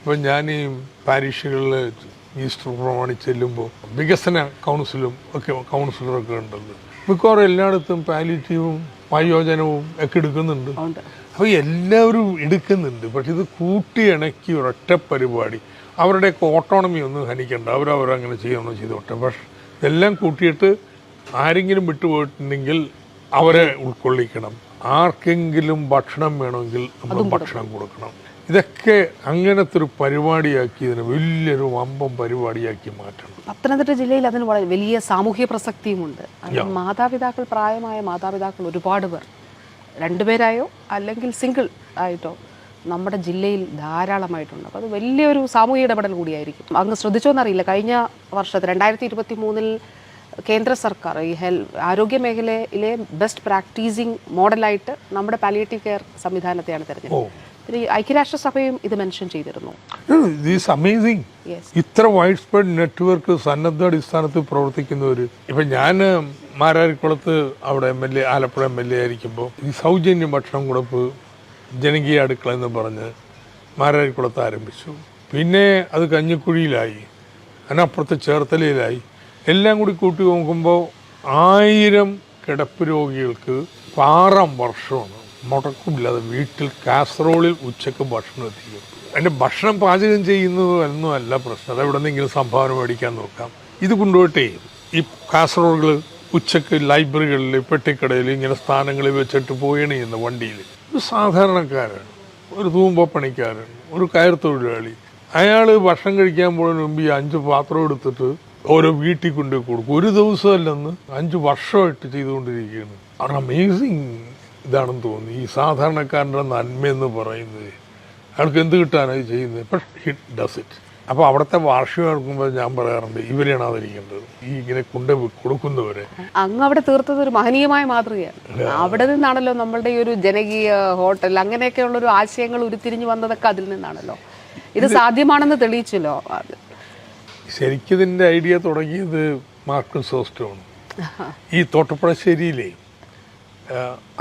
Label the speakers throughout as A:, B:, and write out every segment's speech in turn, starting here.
A: ഇപ്പം ഞാൻ ഈ പാരീഷുകളിൽ ഈസ്റ്റർ പ്രമാണി ചെല്ലുമ്പോൾ വികസന കൗൺസിലും ഒക്കെ കൗൺസിലറൊക്കെ ഉണ്ടല്ലോ. മിക്കവാറും എല്ലായിടത്തും പാലിറ്റീവും വയോജനവും ഒക്കെ എടുക്കുന്നുണ്ട്. അപ്പോൾ എല്ലാവരും എടുക്കുന്നുണ്ട്. പക്ഷെ ഇത് കൂട്ടി ഇണക്കി ഒരൊറ്റ പരിപാടി. അവരുടെയൊക്കെ ഓട്ടോണമി ഒന്നും ഹനിക്കണ്ട. അവരവരങ്ങനെ ചെയ്യണം ചെയ്തോട്ടെ. പക്ഷെ ഇതെല്ലാം കൂട്ടിയിട്ട് ആരെങ്കിലും വിട്ടുപോയിട്ടുണ്ടെങ്കിൽ അവരെ ഉൾക്കൊള്ളിക്കണം. ആർക്കെങ്കിലും ഭക്ഷണം വേണമെങ്കിൽ നമ്മൾ ഭക്ഷണം കൊടുക്കണം. ഇതൊക്കെ അങ്ങനത്തെ ഒരു പരിപാടിയാക്കി ഇതിനെ വലിയൊരു വമ്പം പരിപാടിയാക്കി മാറ്റണം.
B: പത്തനംതിട്ട ജില്ലയിൽ അതിന് വളരെ വലിയ സാമൂഹ്യ പ്രസക്തിയുമുണ്ട്. മാതാപിതാക്കൾ പ്രായമായ മാതാപിതാക്കൾ ഒരുപാട് പേർ. രണ്ടുപേരായോ അല്ലെങ്കിൽ സിംഗിൾ ആയിട്ടോ നമ്മുടെ ജില്ലയിൽ ധാരാളമായിട്ടുണ്ട്. അപ്പോൾ അത് വലിയൊരു സാമൂഹിക ഇടപെടൽ കൂടിയായിരിക്കും. അങ്ങ് ശ്രദ്ധിച്ചോന്നറിയില്ല. കഴിഞ്ഞ വർഷത്തെ രണ്ടായിരത്തി ഇരുപത്തി മൂന്നിൽ കേന്ദ്ര സർക്കാർ ഈ ഹെൽ ആരോഗ്യ മേഖലയിലെ ബെസ്റ്റ് പ്രാക്ടീസിങ് മോഡലായിട്ട് നമ്മുടെ പാലിയേറ്റീവ് കെയർ സംവിധാനത്തെയാണ് തിരഞ്ഞെടുത്തത്. ഐക്യരാഷ്ട്രസഭയും ഇത് മെൻഷൻ ചെയ്തിരുന്നു.
A: അമേസിങ് ഇത്ര വൈഡ് സ്പ്രെഡ് നെറ്റ്വർക്ക് സന്നദ്ധ അടിസ്ഥാനത്തിൽ പ്രവർത്തിക്കുന്നവർ ഇപ്പം ഞാൻ മാരാരിക്കുളത്ത് അവിടെ M L A Alappuzha M L A ആയിരിക്കുമ്പോൾ ഈ സൗജന്യ ഭക്ഷണം കൊടുപ്പ് ജനകീയ അടുക്കള എന്ന് പറഞ്ഞ് മാരാരിക്കുളത്ത് ആരംഭിച്ചു. പിന്നെ അത് കഞ്ഞിക്കുഴിയിലായി അതിനപ്പുറത്ത് ചേർത്തലയിലായി. എല്ലാം കൂടി കൂട്ടി നോക്കുമ്പോൾ ആയിരം കിടപ്പ് രോഗികൾക്ക് ആറാം വർഷമാണ്. മുടക്കമില്ലാതെ വീട്ടിൽ കാസറോളിൽ ഉച്ചയ്ക്ക് ഭക്ഷണം എത്തിക്കും. അതിന്റെ ഭക്ഷണം പാചകം ചെയ്യുന്നത് ഒന്നും അല്ല പ്രശ്നം. അത് എവിടെ നിന്നെങ്കിലും സംഭാവന മേടിക്കാൻ നോക്കാം. ഇത് കൊണ്ടുപോയിട്ടേ ഈ കാസറോളുകൾ ഉച്ചയ്ക്ക് ലൈബ്രറികളിൽ പെട്ടിക്കടയിൽ ഇങ്ങനെ സ്ഥാനങ്ങളിൽ വെച്ചിട്ട് പോയണ ചെയ്യുന്ന വണ്ടിയിൽ. ഒരു സാധാരണക്കാരൻ ഒരു തൂമ്പപ്പണിക്കാരൻ ഒരു കയർ തൊഴിലാളി. അയാൾ ഭക്ഷണം കഴിക്കാൻ പോകുന്നതിന് മുമ്പ് ഈ അഞ്ച് പാത്രം എടുത്തിട്ട് ഓരോ വീട്ടിൽ കൊണ്ടുപോയി കൊടുക്കും. ഒരു ദിവസമല്ലെന്ന് അഞ്ച് വർഷമായിട്ട് ചെയ്തുകൊണ്ടിരിക്കുകയാണ്. അമേസിങ് ഇതാണെന്ന് തോന്നുന്നു. ഈ സാധാരണക്കാരന്റെ നന്മയെന്ന് പറയുന്നത് അയാൾക്ക് എന്ത് കിട്ടാനായി ചെയ്യുന്നത്? പക്ഷെ ഹിറ്റ് ഡസ് ഇറ്റ് അപ്പോൾ അവിടുത്തെ വാർഷികം എടുക്കുമ്പോൾ ഞാൻ പറയാറുണ്ട് ഇവരെയാണ് ആദരിക്കേണ്ടത്. ഈ ഇങ്ങനെ കൊണ്ട് കൊടുക്കുന്നവരെ.
B: അങ്ങ് അവിടെ തീർത്തത് ഒരു മഹനീയമായ മാതൃകയാണ്. അവിടെ നിന്നാണല്ലോ നമ്മളുടെ ഈ ഒരു ജനകീയ ഹോട്ടൽ അങ്ങനെയൊക്കെയുള്ള ഒരു ആശയങ്ങൾ ഉരുത്തിരിഞ്ഞു വന്നതൊക്കെ അതിൽ നിന്നാണല്ലോ. ഇത് സാധ്യമാണെന്ന് തെളിയിച്ചല്ലോ
A: ശരിക്കും ഇതിന്റെ ഐഡിയ തുടങ്ങിയത് മാർക്കൽ സോസ്റ്റോണ്. ഈ തോട്ടപ്പുഴശ്ശേരിയിലെ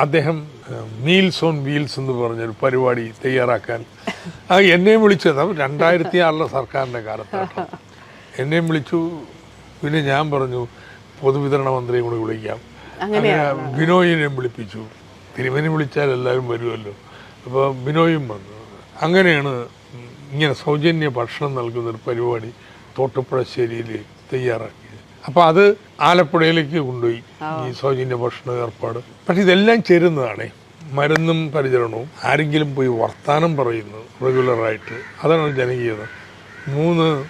A: അദ്ദേഹം മീൽസ് ഓൺ വീൽസ് എന്ന് പറഞ്ഞൊരു പരിപാടി തയ്യാറാക്കാൻ. ആ എന്നെയും വിളിച്ചത് രണ്ടായിരത്തി ആറിലെ സർക്കാരിന്റെ കാലത്താണ് എന്നെയും വിളിച്ചു പിന്നെ ഞാൻ പറഞ്ഞു പൊതുവിതരണ മന്ത്രിയെ കൂടി വിളിക്കാം. അങ്ങനെ ബിനോയിനെയും വിളിപ്പിച്ചു. തിരുവനെ വിളിച്ചാൽ എല്ലാവരും വരുമല്ലോ. അപ്പോൾ ബിനോയും വന്നു. അങ്ങനെയാണ് ഇങ്ങനെ സൗജന്യ ഭക്ഷണം നൽകുന്നൊരു പരിപാടി തോട്ടപ്പുഴശ്ശേരിയിൽ തയ്യാറാക്കിയത്. അപ്പോൾ അത് ആലപ്പുഴയിലേക്ക് കൊണ്ടുപോയി. ഈ സൗജന്യ ഭക്ഷണ ഏർപ്പാട്. പക്ഷെ ഇതെല്ലാം ചേരുന്നതാണേ. മരുന്നും പരിചരണവും. ആരെങ്കിലും പോയി വർത്താനം പറയുന്നത് റെഗുലറായിട്ട്. അതാണ് ജനകീയത. മൂന്ന്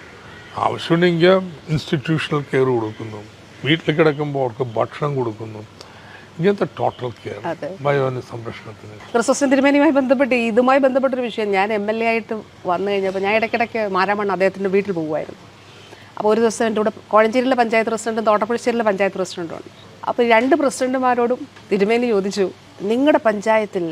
A: ആവശ്യമുണ്ടെങ്കിൽ ഇൻസ്റ്റിറ്റ്യൂഷണൽ കെയർ കൊടുക്കുന്നു. വീട്ടിൽ കിടക്കുമ്പോൾ അവർക്ക് ഭക്ഷണം കൊടുക്കുന്നു. ഇങ്ങനത്തെ ടോട്ടൽ കെയർ. വയോജന സംരക്ഷണത്തിന്.
B: ക്രിസ്ത്യൻ തിരുമേനിയുമായി ബന്ധപ്പെട്ട് ഇതുമായി ബന്ധപ്പെട്ടൊരു വിഷയം. ഞാൻ എം എൽ എ ആയിട്ട് വന്നു കഴിഞ്ഞപ്പോൾ ഞാൻ ഇടയ്ക്കിടയ്ക്ക് മാരാമണ്ണ് അദ്ദേഹത്തിന്റെ വീട്ടിൽ പോകുമായിരുന്നു. അപ്പോൾ ഒരു ദിവസം എന്റെ കൂടെ കോഴഞ്ചേരിയിലെ പഞ്ചായത്ത് പ്രസിഡന്റും തോട്ടപ്പുഴശ്ശേരിയിലെ പഞ്ചായത്ത് പ്രസിഡന്റും ഉണ്ട്. അപ്പോൾ രണ്ട് പ്രസിഡന്റുമാരോടും തിരുമേനി ചോദിച്ചു നിങ്ങളുടെ പഞ്ചായത്തിൽ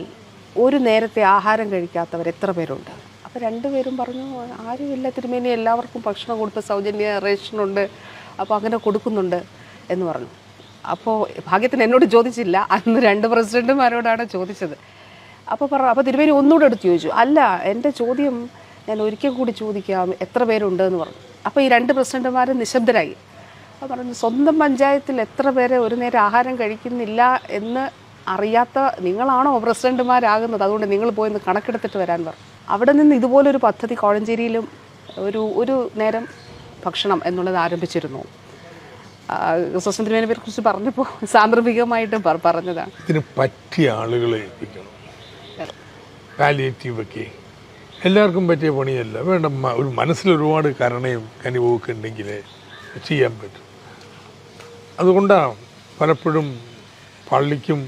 B: ഒരു നേരത്തെ ആഹാരം കഴിക്കാത്തവർ എത്ര പേരുണ്ട്? അപ്പോൾ രണ്ടുപേരും പറഞ്ഞു ആരുമില്ല തിരുമേനി എല്ലാവർക്കും ഭക്ഷണം കൊടുത്ത് സൗജന്യ റേഷനുണ്ട് അപ്പോൾ അങ്ങനെ കൊടുക്കുന്നുണ്ട് എന്ന് പറഞ്ഞു. അപ്പോൾ ഭാഗ്യത്തിന് എന്നോട് ചോദിച്ചില്ല അന്ന് രണ്ട് പ്രസിഡന്റുമാരോടാണ് ചോദിച്ചത്. അപ്പോൾ പറ അപ്പോൾ തിരുമേനി ഒന്നുകൂടെ എടുത്ത് ചോദിച്ചു അല്ല എന്റെ ചോദ്യം ഞാൻ ഒരിക്കൽ കൂടി ചോദിക്കാം എത്ര പേരുണ്ട്? എന്ന് പറഞ്ഞു. അപ്പോൾ ഈ രണ്ട് പ്രസിഡന്റുമാരും നിശബ്ദരായി. അപ്പോൾ പറഞ്ഞു സ്വന്തം പഞ്ചായത്തിൽ എത്ര പേരെ ഒരു നേരം ആഹാരം കഴിക്കുന്നില്ല എന്ന് അറിയാത്ത നിങ്ങളാണോ പ്രസിഡന്റുമാരാകുന്നത്? അതുകൊണ്ട് നിങ്ങൾ പോയി ഒന്ന് കണക്കെടുത്തിട്ട് വരാൻ പറഞ്ഞു അവിടെ നിന്ന് ഇതുപോലൊരു പദ്ധതി കോഴഞ്ചേരിയിലും ഒരു ഒരു നേരം ഭക്ഷണം എന്നുള്ളത് ആരംഭിച്ചിരുന്നു. തിരുമേനിയെ കുറിച്ച് പറഞ്ഞപ്പോൾ സാന്ദർഭികമായിട്ട് പറ- പറഞ്ഞതാണ്.
A: ഇതിന് പറ്റിയ ആളുകളെ ഏൽപ്പിക്കണം. പാലിയേറ്റീവ് ഒക്കെ. എല്ലാവർക്കും പറ്റിയ പണിയല്ല. വേണ്ട ഒരു മനസ്സിൽ ഒരുപാട് കരുണയും കനിവൊക്കെ ഉണ്ടെങ്കിൽ ചെയ്യാൻ പറ്റും. അതുകൊണ്ടാണ് പലപ്പോഴും പള്ളിക്കും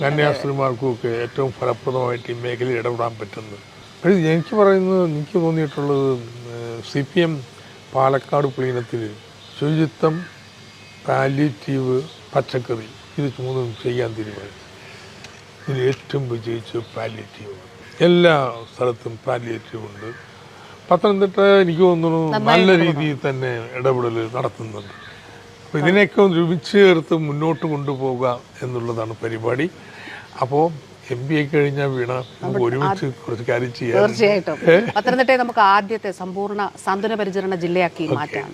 A: കന്യാസ്ത്രീമാർക്കും ഒക്കെ ഏറ്റവും ഫലപ്രദമായിട്ട് ഈ മേഖലയിൽ ഇടപെടാൻ പറ്റുന്നത്. പക്ഷേ എനിക്ക് പറയുന്നത് എനിക്ക് തോന്നിയിട്ടുള്ളത് സി പി എം പാലക്കാട് പ്ലീനത്തിൽ ശുചിത്വം പാലിറ്റീവ് പച്ചക്കറി ഇത് മൂന്നും ചെയ്യാൻ തീരുമാനിച്ചു. ഇതിൽ ഏറ്റവും വിജയിച്ച് പാലിയേറ്റീവ് എല്ലാ സ്ഥലത്തും പാലിയേറ്റീവ് ഉണ്ട്. പത്തനംതിട്ട എനിക്ക് തോന്നുന്നു നല്ല രീതിയിൽ തന്നെ ഇടപെടൽ നടത്തുന്നുണ്ട്. അപ്പോൾ ഇതിനെയൊക്കെ ഒന്ന് ഒരുമിച്ച് ചേർത്ത് മുന്നോട്ട് കൊണ്ടുപോകുക എന്നുള്ളതാണ് പരിപാടി. അപ്പോൾ എം ബി എ കഴിഞ്ഞാൽ വീണ ഒരുമിച്ച് കുറച്ച് കാര്യം ചെയ്യാം
B: തീർച്ചയായിട്ടും. പത്തനംതിട്ടയെ നമുക്ക് ആദ്യത്തെ സമ്പൂർണ സാന്ത്വന പരിചരണ ജില്ലയാക്കി മാറ്റാം.